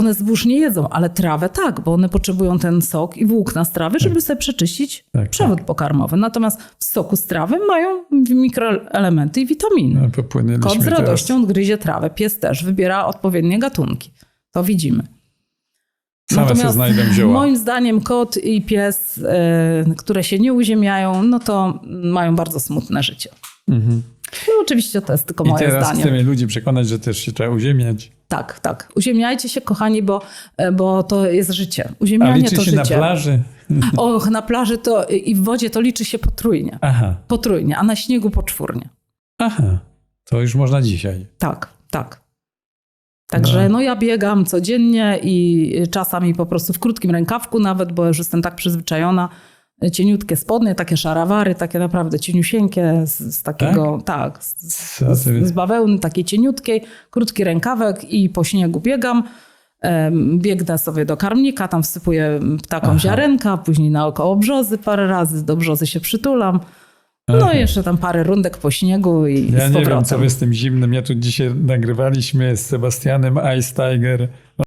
One zbóż nie jedzą, ale trawę tak, bo one potrzebują ten sok i włókna z trawy, żeby sobie przeczyścić Tak, przewód pokarmowy. Natomiast w soku z trawy mają mikroelementy i witaminy. No, Kot z teraz. radością gryzie trawę, pies też wybiera odpowiednie gatunki. To widzimy. Same zioła. moim zdaniem kot i pies, e, które się nie uziemiają, no to mają bardzo smutne życie. Mhm. No oczywiście to jest tylko I moje teraz zdanie. chcemy ludzi przekonać, że też się trzeba uziemiać. Tak, tak. Uziemiajcie się, kochani, bo, e, bo to jest życie. A Uziemianie liczy to się życie. na plaży? Och, na plaży to i w wodzie to liczy się potrójnie. Aha, Potrójnie, a na śniegu poczwórnie. aha. To już można dzisiaj. Tak, tak. Także No. no ja biegam codziennie i czasami po prostu w krótkim rękawku nawet, bo już jestem tak przyzwyczajona. Cieniutkie spodnie, takie szarawary, takie naprawdę cieniusieńkie, z, z takiego, tak, z, Co z, ty- z bawełny takiej cieniutkiej, krótki rękawek i po śniegu biegam. Biegnę sobie do karmnika, tam wsypuję ptakom Aha. ziarenka, później naokoło brzozy parę razy, do brzozy się przytulam. No Aha. i jeszcze tam parę rundek po śniegu i Ja z nie wiem, co wy z tym zimnym. Ja tu dzisiaj nagrywaliśmy z Sebastianem Ice Tiger.